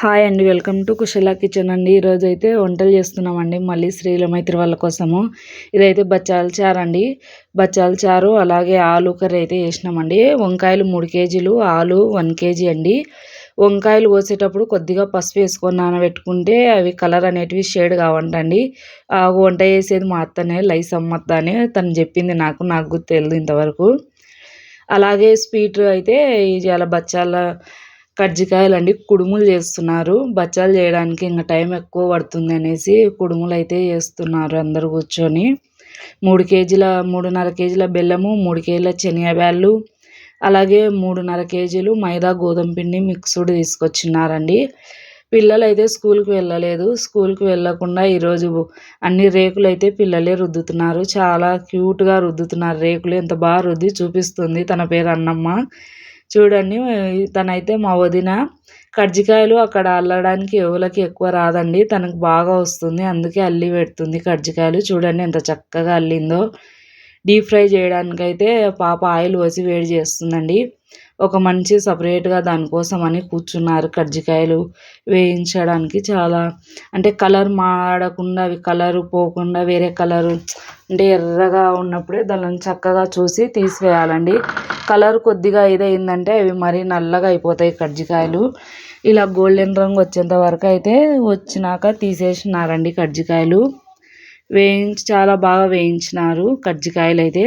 Hi అండి welcome to Kushala kitchen అండి. ఈరోజు అయితే వంటలు చేస్తున్నామండి మళ్ళీ శ్రీలమైత్రి వాళ్ళ కోసము. ఇదైతే బచ్చాల చారు అండి. బచ్చాల చారు అలాగే ఆలు కర్రీ అయితే చేసినామండి. వంకాయలు మూడు కేజీలు ఆలు వన్ కేజీ అండి. వంకాయలు కోసేటప్పుడు కొద్దిగా పసుపు వేసుకొని నానబెట్టుకుంటే అవి కలర్ అనేటివి షేడ్ కావంటండి. ఆ వంట చేసేది మా అత్తనే లైస్ అమ్మత్త అని తను చెప్పింది నాకు నాకు తెలియదు ఇంతవరకు. అలాగే స్వీట్ అయితే ఇవాళ బచ్చాల కజ్జికాయలు అండి కుడుములు చేస్తున్నారు. బచ్చాలు చేయడానికి ఇంకా టైం ఎక్కువ పడుతుంది అనేసి కుడుములు అయితే చేస్తున్నారు అందరు కూర్చొని. మూడు కేజీల మూడున్నర కేజీల బెల్లము మూడు కేజీల శనగబ్యాళ్ళు అలాగే మూడున్నర కేజీలు మైదా గోధుమ పిండి మిక్స్డ్ తీసుకొచ్చినారండి. పిల్లలు అయితే స్కూల్కి వెళ్ళలేదు. స్కూల్కి వెళ్ళకుండా ఈరోజు అన్ని రేకులు అయితే పిల్లలే రుద్దుతున్నారు. చాలా క్యూట్గా రుద్దుతున్నారు. రేకులు ఎంత బాగా రుద్ది చూపిస్తుంది తన పేరు అన్నమ్మ. చూడండి తనైతే మా వదిన కర్జికాయలు అక్కడ అల్లడానికి ఎవరికి ఎక్కువ రాదండి. తనకు బాగా వస్తుంది. అందుకే అల్లి పెడుతుంది కర్జికాయలు. చూడండి ఎంత చక్కగా అల్లిందో. డీప్ ఫ్రై చేయడానికైతే పాప ఆయిల్ పోసి వేడి చేస్తుందండి. ఒక మనిషి సపరేట్గా దానికోసం అని కూర్చున్నారు కర్జికాయలు వేయించడానికి. చాలా అంటే కలర్ మాడకుండా అవి కలర్ పోకుండా వేరే కలరు అంటే ఎర్రగా ఉన్నప్పుడే దానిని చక్కగా చూసి తీసివేయాలండి. కలర్ కొద్దిగా ఇదైందంటే అవి మరీ నల్లగా అయిపోతాయి కజ్జికాయలు. ఇలా గోల్డెన్ రంగు వచ్చేంత వరకు అయితే వచ్చినాక తీసేసినారండి కజ్జికాయలు. వేయించి చాలా బాగా వేయించినారు కజ్జికాయలు అయితే.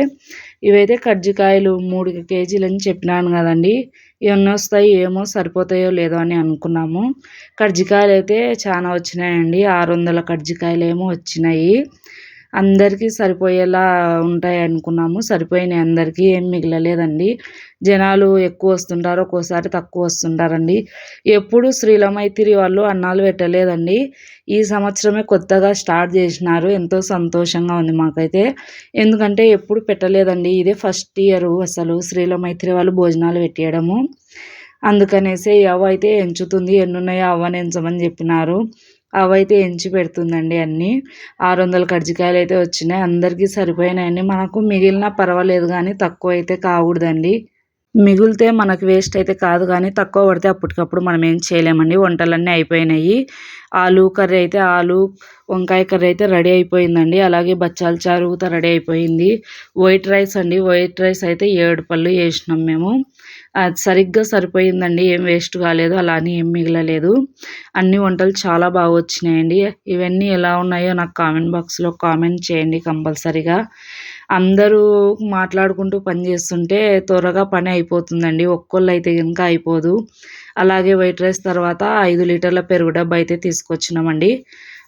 ఇవైతే కజ్జికాయలు మూడు కేజీలు అని చెప్పినాను కదండి. ఎన్ని వస్తాయి ఏమో సరిపోతాయో లేదో అని అనుకున్నాము. కజ్జికాయలు అయితే చాలా వచ్చినాయండి. ఆరు వందల కజ్జికాయలు ఏమో వచ్చినాయి. అందరికీ సరిపోయేలా ఉంటాయి అనుకున్నాము. సరిపోయినాయి అందరికీ ఏం మిగలలేదండి. జనాలు ఎక్కువ వస్తుంటారు ఒక్కోసారి తక్కువ వస్తుంటారండి. ఎప్పుడు శ్రీలమైతిరి వాళ్ళు అన్నాలు పెట్టలేదండి. ఈ సంవత్సరమే కొత్తగా స్టార్ట్ చేసినారు. ఎంతో సంతోషంగా ఉంది మాకైతే. ఎందుకంటే ఎప్పుడు పెట్టలేదండి. ఇదే ఫస్ట్ ఇయర్ అసలు శ్రీలమైత్రి వాళ్ళు భోజనాలు పెట్టేయడము. అందుకనేసి అవ్వ అయితే ఎంచుతుంది. ఎన్నున్నాయో అవ్వని ఎంచమని చెప్పినారు. అవైతే ఎంచి పెడుతుందండి అన్నీ. ఆరు వందల కర్జికాయలు అయితే వచ్చినాయి. అందరికీ సరిపోయినాయండి. మనకు మిగిలిన పర్వాలేదు కానీ తక్కువ అయితే కాకూడదండి. మిగిలితే మనకు వేస్ట్ అయితే కాదు కానీ తక్కువ పడితే అప్పటికప్పుడు మనం ఏం చేయలేమండి. వంటలన్నీ అయిపోయినాయి. ఆలు కర్రీ అయితే ఆలు వంకాయ కర్రీ అయితే రెడీ అయిపోయిందండి. అలాగే బచ్చాల చారు రెడీ అయిపోయింది. వైట్ రైస్ అండి. వైట్ రైస్ అయితే ఏడు పళ్ళు వేసినాం మేము. అది సరిగ్గా సరిపోయిందండి. ఏం వేస్ట్ కాలేదు. అలా అని ఏం మిగలలేదు. అన్ని వంటలు చాలా బాగా వచ్చినాయండి. ఇవన్నీ ఎలా ఉన్నాయో నాకు కామెంట్ బాక్స్లో కామెంట్ చేయండి కంపల్సరీగా. అందరూ మాట్లాడుకుంటూ పని చేస్తుంటే త్వరగా పని అయిపోతుందండి. ఒక్కళ్ళు అయితే కనుక అయిపోదు. అలాగే వైట్ రైస్ తర్వాత ఐదు లీటర్ల పెరుగు డబ్బా అయితే తీసుకొచ్చినామండి.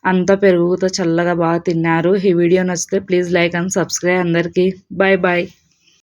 అంతా పెరుగుతో చల్లగా బాగా తిన్నారు. ఈ వీడియో నచ్చితే ప్లీజ్ లైక్ అండ్ సబ్స్క్రైబ్ అందరికీ. Bye bye.